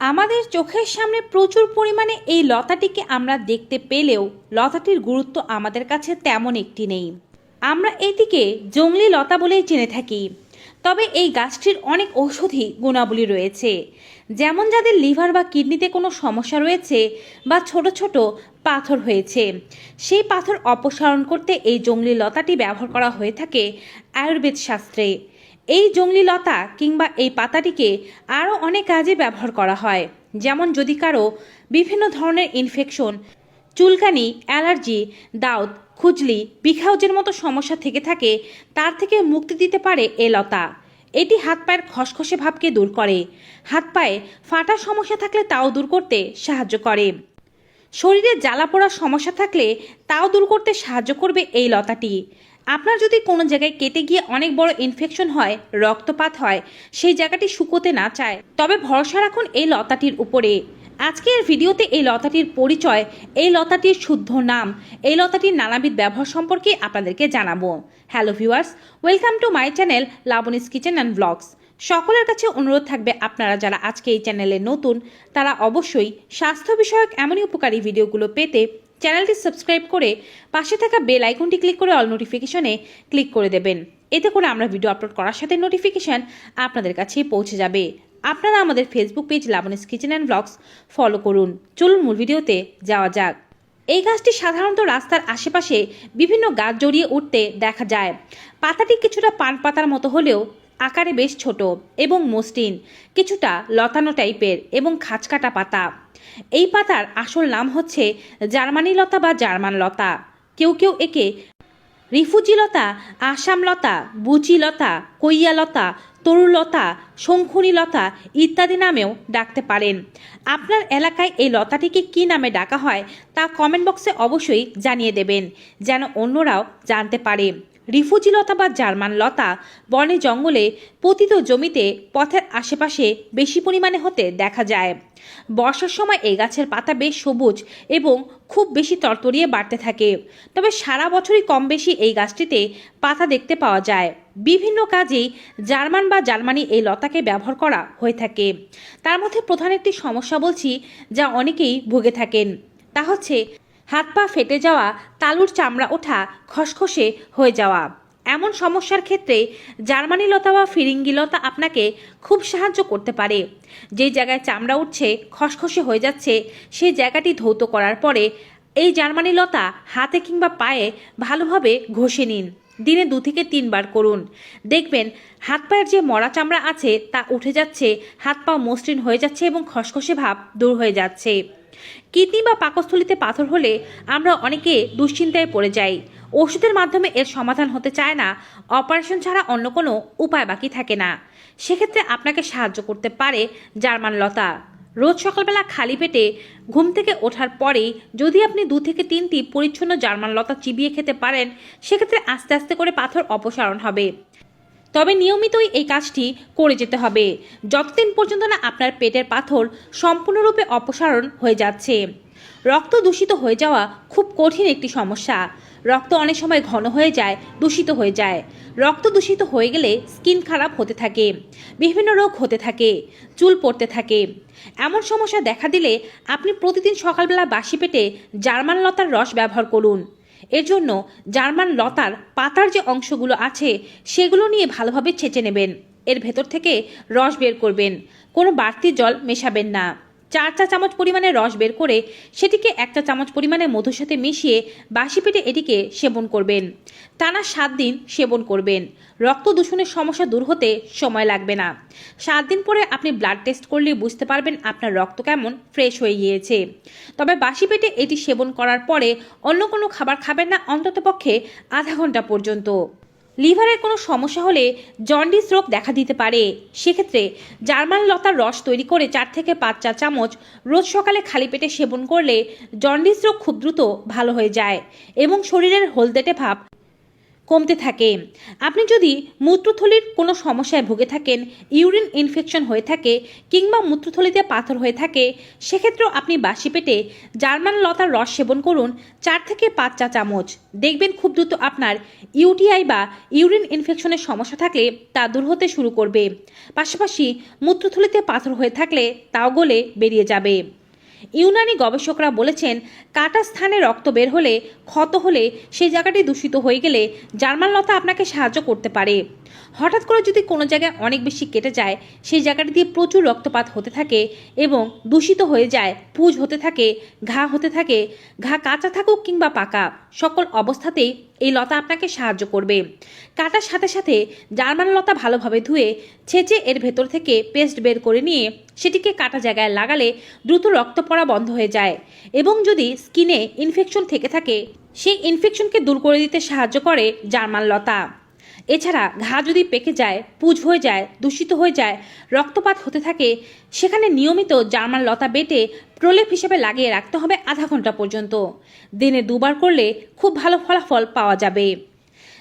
আমাদের চোখের সামনে প্রচুর পরিমাণে এই লতাটিকে আমরা দেখতে পেলেও লতাটির গুরুত্ব আমাদের কাছে তেমন একটি নেই। আমরা এটিকে জংলি লতা বলেই চিনে থাকি। তবে এই গাছটির অনেক ঔষধি গুণাবলী রয়েছে। যেমন যাদের লিভার বা কিডনিতে কোনো সমস্যা রয়েছে বা ছোট ছোট পাথর হয়েছে, সেই পাথর অপসারণ করতে এই জংলি লতাটি ব্যবহার করা হয়ে থাকে আয়ুর্বেদ শাস্ত্রে। এই জংলি লতা কিংবা এই পাতাটিকে আরও অনেক কাজে ব্যবহার করা হয়। যেমন যদি কারও বিভিন্ন ধরনের ইনফেকশন চুলকানি অ্যালার্জি দাউদ, খুজলি, বিখাউজের মতো সমস্যা থেকে থাকে, তার থেকে মুক্তি দিতে পারে এ লতা। এটি হাত পায়ের খসখসে ভাবকে দূর করে। হাত পায়ে ফাটার সমস্যা থাকলে তাও দূর করতে সাহায্য করে। শরীরে জ্বালা পোড়ার সমস্যা থাকলে তাও দূর করতে সাহায্য করবে এই লতাটি। আপনার যদি কোনো জায়গায় কেটে গিয়ে অনেক বড় ইনফেকশন হয়, রক্তপাত হয়, সেই জায়গাটি শুকোতে না চায়, তবে ভরসা রাখুন এই লতাটির উপরে। আজকের ভিডিওতে এই লতাটির পরিচয়, এই লতাটির শুদ্ধ নাম, এই লতাটির নানাবিধ ব্যবহার সম্পর্কে আপনাদেরকে জানাব। Hello viewers welcome to my channel Labanis kitchen and blogs সকলের কাছে অনুরোধ থাকবে আপনারা যারা আজকে এই চ্যানেলে নতুন, তারা অবশ্যই স্বাস্থ্য বিষয়ক এমনই উপকারী ভিডিওগুলো পেতে চ্যানেলটি সাবস্ক্রাইব করে পাশে থাকা বেল আইকনটি ক্লিক করে অল নোটিফিকেশনে ক্লিক করে দেবেন। এতে করে আমরা ভিডিও আপলোড করার সাথে নোটিফিকেশন আপনাদের কাছেই পৌঁছে যাবে। আপনারা আমাদের Facebook page Labanis kitchen and blogs follow করুন। চলুন মূল ভিডিওতে যাওয়া যাক। এই গাছটি সাধারণত রাস্তার আশেপাশে বিভিন্ন গাছ জড়িয়ে উঠতে দেখা যায়। পাতাটি কিছুটা পান পাতার মতো হলেও আকারে বেশ ছোট এবং মসৃণ, কিছুটা লতানো টাইপের এবং খাঁচকাটা পাতা। এই পাতার আসল নাম হচ্ছে জার্মানি লতা বা জার্মান লতা। কেউ কেউ একে রিফুজি লতা, আসাম লতা, বুচি লতা কৈয়া লতা তরুলতা শঙ্খুনি লতা ইত্যাদি নামেও ডাকতে পারেন। আপনার এলাকায় এই লতাটিকে কী নামে ডাকা হয় তা কমেন্ট বক্সে অবশ্যই জানিয়ে দেবেন, যেন অন্যরাও জানতে পারে। রিফুজি লতা বা জার্মান লতা বনে জঙ্গলে পতিত জমিতে পথের আশেপাশে বেশি পরিমাণে হতে দেখা যায়। বর্ষার সময় এই গাছের পাতা বেশ সবুজ এবং খুব বেশি তরতরিয়ে বাড়তে থাকে। তবে সারা বছরই কম বেশি এই গাছটিতে পাতা দেখতে পাওয়া যায়। বিভিন্ন কাজেই জার্মান বা জার্মানি এই লতাকে ব্যবহার করা হয়ে থাকে। তার মধ্যে প্রধান একটি সমস্যা বলছি যা অনেকেই ভুগে থাকেন। তা হচ্ছে হাত পা ফেটে যাওয়া, তালুর চামড়া ওঠা, খসখসে হয়ে যাওয়া। এমন সমস্যার ক্ষেত্রে জার্মানি লতা বা ফিরিঙ্গি লতা আপনাকে খুব সাহায্য করতে পারে। যে জায়গায় চামড়া উঠছে, খসখসে হয়ে যাচ্ছে সেই জায়গাটি ধৌত করার পরে এই জার্মানি লতা হাতে কিংবা পায়ে ভালোভাবে ঘষে নিন। দিনে দু থেকে তিনবার করুন। দেখবেন হাত পায়ের যে মরা চামড়া আছে, তা উঠে যাচ্ছে, হাত পা মসৃণ হয়ে যাচ্ছে এবং খসখসে ভাব দূর হয়ে যাচ্ছে। কিডনি বা পাকস্থলিতে পাথর হলে আমরা অনেকে দুশ্চিন্তায় পড়ে যাই। ওষুধের মাধ্যমে এর সমাধান হতে চায় না, অপারেশন ছাড়া অন্য কোনো উপায় বাকি থাকে না। সেক্ষেত্রে আপনাকে সাহায্য করতে পারে জার্মান লতা রোজ সকালবেলা খালি পেটে ঘুম থেকে ওঠার পরেই যদি আপনি দু থেকে তিনটি পরিচ্ছন্ন জার্মান লতা চিবিয়ে খেতে পারেন, সেক্ষেত্রে আস্তে আস্তে করে পাথর অপসারণ হবে। তবে নিয়মিতই এই কাজটি করে যেতে হবে। যতদিন পর্যন্ত না আপনার পেটের পাথর সম্পূর্ণরূপে অপসারণ হয়ে যাচ্ছে। রক্ত দূষিত হয়ে যাওয়া খুব কঠিন একটি সমস্যা। রক্ত অনেক সময় ঘন হয়ে যায়, দূষিত হয়ে যায়। রক্ত দূষিত হয়ে গেলে স্কিন খারাপ হতে থাকে, বিভিন্ন রোগ হতে থাকে, চুল পড়তে থাকে। এমন সমস্যা দেখা দিলে আপনি প্রতিদিন সকালবেলা বাসি পেটে জার্মান লতার রস ব্যবহার করুন। এর জন্য জার্মান লতার পাতার যে অংশগুলো আছে, সেগুলো নিয়ে ভালোভাবে ছেঁচে নেবেন। এর ভেতর থেকে রস বের করবেন। কোনো বাড়তি জল মেশাবেন না। চার চা চামচ পরিমাণে রস বের করে সেটিকে এক চা চামচ পরিমাণে মধুর সাথে মিশিয়ে বাসি পেটে এটিকে সেবন করবেন। টানা সাত দিন সেবন করবেন। রক্ত দূষণের সমস্যা দূর হতে সময় লাগবে না। সাত দিন পরে আপনি ব্লাড টেস্ট করলে বুঝতে পারবেন আপনার রক্ত কেমন ফ্রেশ হয়ে গিয়েছে। তবে বাসি পেটে এটি সেবন করার পরে অন্য কোনো খাবার খাবেন না, অন্ততপক্ষে আধা ঘণ্টা পর্যন্ত। লিভারের কোনো সমস্যা হলে জন্ডিস রোগ দেখা দিতে পারে। সেক্ষেত্রে জার্মান লতার রস তৈরি করে চার থেকে পাঁচ চা চামচ রোজ সকালে খালি পেটে সেবন করলে জন্ডিস রোগ খুব দ্রুত ভালো হয়ে যায় এবং শরীরের হলদেটে ভাব কমতে থাকে। আপনি যদি মূত্রথলির কোনো সমস্যায় ভুগে থাকেন, ইউরিন ইনফেকশন হয়ে থাকে কিংবা মূত্রথলিতে পাথর হয়ে থাকে, সেক্ষেত্রেও আপনি বাসি পেটে জার্মান লতার রস সেবন করুন চার থেকে পাঁচ চা চামচ। দেখবেন খুব দ্রুত আপনার ইউটিআই বা ইউরিন ইনফেকশনের সমস্যা থাকলে তা দূর হতে শুরু করবে। পাশাপাশি মূত্রথলিতে পাথর হয়ে থাকলে তাও গলে বেরিয়ে যাবে। ইউনানি গবেষকরা বলেছেন, কাটা স্থানে রক্ত বের হলে, ক্ষত হলে সেই জায়গাটি দূষিত হয়ে গেলে জার্মানলতা আপনাকে সাহায্য করতে পারে। হঠাৎ করে যদি কোনো জায়গায় অনেক বেশি কেটে যায়, সেই জায়গাটি দিয়ে প্রচুর রক্তপাত হতে থাকে এবং দূষিত হয়ে যায়, পুজ হতে থাকে, ঘা হতে থাকে, ঘা কাঁচা থাকুক কিংবা পাকা, সকল অবস্থাতেই এই লতা আপনাকে সাহায্য করবে। কাটার সাথে সাথে জার্মান লতা ভালোভাবে ধুয়ে, ছেঁচে এর ভেতর থেকে পেস্ট বের করে নিয়ে সেটিকে কাটা জায়গায় লাগালে দ্রুত রক্ত পড়া বন্ধ হয়ে যায় এবং যদি স্কিনে ইনফেকশন থেকে থাকে, সেই ইনফেকশনকে দূর করে দিতে সাহায্য করে জার্মান লতা। এছাড়া ঘা যদি পেকে যায়, পুজ হয়ে যায়, দূষিত হয়ে যায়, রক্তপাত হতে থাকে, সেখানে নিয়মিত জার্মান লতা বেটে প্রলেপ হিসেবে লাগিয়ে রাখতে হবে আধা ঘণ্টা পর্যন্ত। দিনে দুবার করলে খুব ভালো ফলাফল পাওয়া যাবে।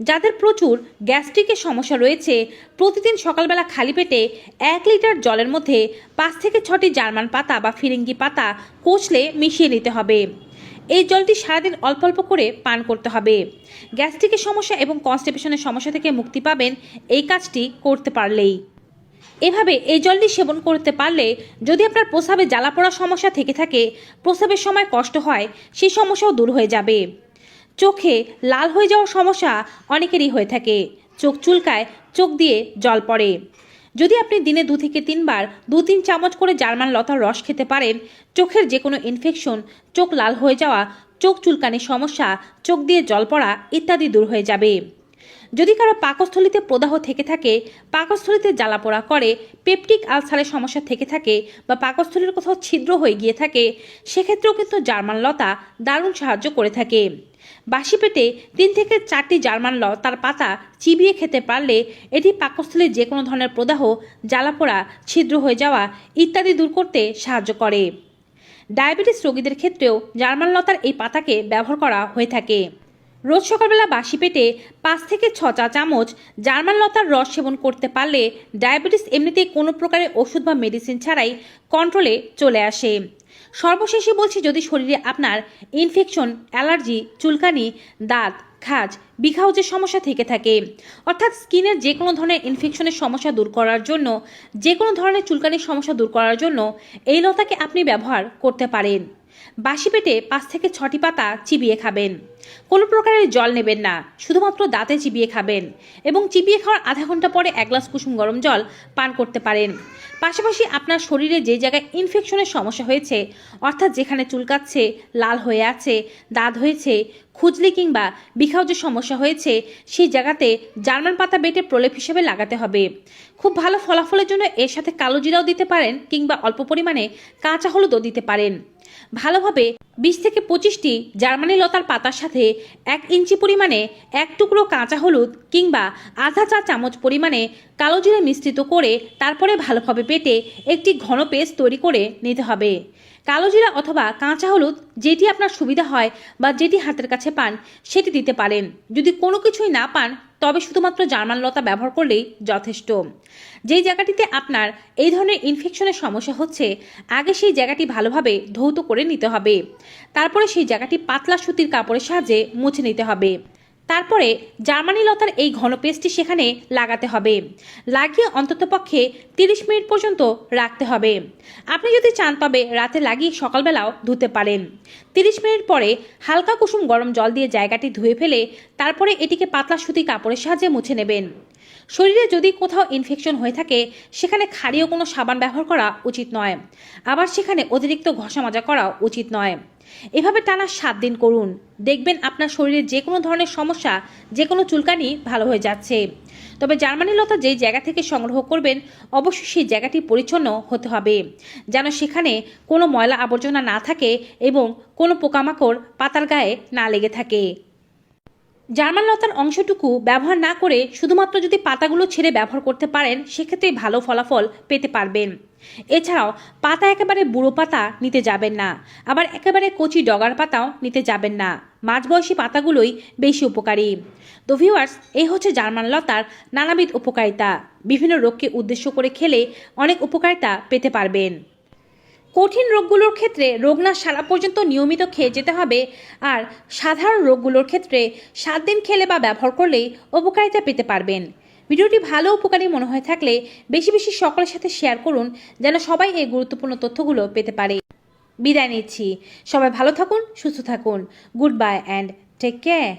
যাদের প্রচুর গ্যাস্ট্রিকের সমস্যা রয়েছে, প্রতিদিন সকালবেলা খালি পেটে এক লিটার জলের মধ্যে পাঁচ থেকে ছটি জার্মান পাতা বা ফিরিঙ্গি পাতা কচলে মিশিয়ে নিতে হবে। এই জলটি সারাদিন অল্প অল্প করে পান করতে হবে। গ্যাস্ট্রিকের সমস্যা এবং কনস্টিপেশনের সমস্যা থেকে মুক্তি পাবেন এই কাজটি করতে পারলেই। এভাবে এই জলটি সেবন করতে পারলে যদি আপনার প্রস্রাবে জ্বালা পড়ার সমস্যা থেকে থাকে, প্রস্রাবের সময় কষ্ট হয় সেই সমস্যাও দূর হয়ে যাবে। চোখে লাল হয়ে যাওয়ার সমস্যা অনেকেরই হয়ে থাকে। চোখ চুলকায়, চোখ দিয়ে জল পড়ে। যদি আপনি দিনে দু থেকে তিনবার দু তিন চামচ করে জার্মান লতার রস খেতে পারেন, চোখের যে কোনো ইনফেকশন চোখ লাল হয়ে যাওয়া, চোখ চুলকানির সমস্যা, চোখ দিয়ে জল পড়া ইত্যাদি দূর হয়ে যাবে। যদি কারও পাকস্থলিতে প্রদাহ থেকে থাকে, পাকস্থলিতে জ্বালা পোড়া করে, পেপটিক আলসারের সমস্যা থেকে থাকে বা পাকস্থলীর কোথাও ছিদ্র হয়ে গিয়ে থাকে, সেক্ষেত্রেও কিন্তু জার্মান লতা দারুণ সাহায্য করে থাকে। বাসি পেটে তিন থেকে চারটি জার্মান লতার পাতা চিবিয়ে খেতে পারলে এটি পাকস্থলীর যে কোনো ধরনের প্রদাহ জ্বালা পোড়া ছিদ্র হয়ে যাওয়া ইত্যাদি দূর করতে সাহায্য করে। ডায়াবেটিস রোগীদের ক্ষেত্রেও জার্মান লতার এই পাতাকে ব্যবহার করা হয়ে থাকে। রোজ সকালবেলা বাসি পেটে পাঁচ থেকে ছ চা চামচ জার্মান লতার রস সেবন করতে পারলে ডায়াবেটিস এমনিতেই কোনো প্রকারের ওষুধ বা মেডিসিন ছাড়াই কন্ট্রোলে চলে আসে। সর্বশেষে বলছি, যদি শরীরে আপনার ইনফেকশন অ্যালার্জি চুলকানি, দাঁত, খাজ বিঘাউজের সমস্যা থেকে থাকে, অর্থাৎ স্কিনের যে কোনো ধরনের ইনফেকশনের সমস্যা দূর করার জন্য যে কোনো ধরনের চুলকানির সমস্যা দূর করার জন্য এই লতাকে আপনি ব্যবহার করতে পারেন। বাসি পেটে পাঁচ থেকে ছটি পাতা চিবিয়ে খাবেন। কোনো প্রকারের জল নেবেন না, শুধুমাত্র দাঁতে চিবিয়ে খাবেন এবং চিবিয়ে খাওয়ার আধা ঘণ্টা পরে এক গ্লাস কুসুম গরম জল পান করতে পারেন। পাশাপাশি আপনার শরীরে যে জায়গায় ইনফেকশনের সমস্যা হয়েছে, অর্থাৎ যেখানে চুলকাচ্ছে লাল হয়ে আছে, দাঁত হয়েছে, খুজলি কিংবা বিখাও যে সমস্যা হয়েছে, সেই জায়গাতে জার্মান পাতা বেটে প্রলেপ হিসেবে লাগাতে হবে। খুব ভালো ফলাফলের জন্য এর সাথে কালো জিরাও দিতে পারেন কিংবা অল্প পরিমাণে কাঁচা হলুদও দিতে পারেন। ভালোভাবে বিশ থেকে পঁচিশটি জার্মানি লতার পাতার সাথে এক ইঞ্চি পরিমাণে এক টুকরো কাঁচা হলুদ কিংবা আধা চা চামচ পরিমাণে কালো জিরে মিশ্রিত করে তারপরে ভালোভাবে পেটে একটি ঘন পেস্ট তৈরি করে নিতে হবে। কালো জিরা অথবা কাঁচা হলুদ যেটি আপনার সুবিধা হয় বা যেটি হাতের কাছে পান, সেটি দিতে পারেন। যদি কোনো কিছুই না পান তবে শুধুমাত্র জার্মান লতা ব্যবহার করলেই যথেষ্ট। যেই জায়গাটিতে আপনার এই ধরনের ইনফেকশনের সমস্যা হচ্ছে, আগে সেই জায়গাটি ভালোভাবে ধৌত করে নিতে হবে। তারপরে সেই জায়গাটি পাতলা সুতির কাপড়ের সাহায্যে মুছে নিতে হবে। তারপরে জার্মানি লতার এই ঘন পেস্টটি সেখানে লাগাতে হবে। লাগিয়ে অন্ততপক্ষে তিরিশ মিনিট পর্যন্ত রাখতে হবে। আপনি যদি চান তবে রাতে লাগিয়ে সকালবেলাও ধুতে পারেন। তিরিশ মিনিট পরে হালকা কুসুম গরম জল দিয়ে জায়গাটি ধুয়ে ফেলে তারপরে এটিকে পাতলা সুতি কাপড়ের সাহায্যে মুছে নেবেন। শরীরে যদি কোথাও ইনফেকশন হয়ে থাকে, সেখানে ক্ষারীয় কোনো সাবান ব্যবহার করা উচিত নয়। আবার সেখানে অতিরিক্ত ঘষা মাজা করা উচিত নয়। এভাবে টানা সাত দিন করুন। দেখবেন আপনার শরীরে যে কোনো ধরনের সমস্যা, যে কোনো চুলকানি ভালো হয়ে যাচ্ছে। তবে জার্মানি লতা যেই জায়গা থেকে সংগ্রহ করবেন, অবশ্যই সেই জায়গাটি পরিচ্ছন্ন হতে হবে। যেন সেখানে কোনো ময়লা আবর্জনা না থাকে এবং কোনো পোকামাকড় পাতার গায়ে না লেগে থাকে। জার্মান লতার অংশটুকু ব্যবহার না করে শুধুমাত্র যদি পাতাগুলো ছেড়ে ব্যবহার করতে পারেন সেক্ষেত্রে ভালো ফলাফল পেতে পারবেন। এছাড়াও, পাতা একেবারে বুড়ো পাতা নিতে যাবেন না। আবার একেবারে কচি ডগার পাতাও নিতে যাবেন না। মাঝবয়সী পাতাগুলোই বেশি উপকারী। তো ভিউয়ার্স এই হচ্ছে জার্মান লতার নানাবিধ উপকারিতা। বিভিন্ন রোগকে উদ্দেশ্য করে খেলে অনেক উপকারিতা পেতে পারবেন। কঠিন রোগগুলোর ক্ষেত্রে রোগনাশ সারা পর্যন্ত নিয়মিত খেয়ে যেতে হবে। আর সাধারণ রোগগুলোর ক্ষেত্রে সাত দিন খেলে বা ব্যবহার করলেই উপকারিতা পেতে পারবেন। ভিডিওটি ভালো উপকারী মনে হয়ে থাকলে বেশি বেশি সকলের সাথে শেয়ার করুন, যেন সবাই এই গুরুত্বপূর্ণ তথ্যগুলো পেতে পারে। বিদায় নিচ্ছি। সবাই ভালো থাকুন, সুস্থ থাকুন। Good bye and take care.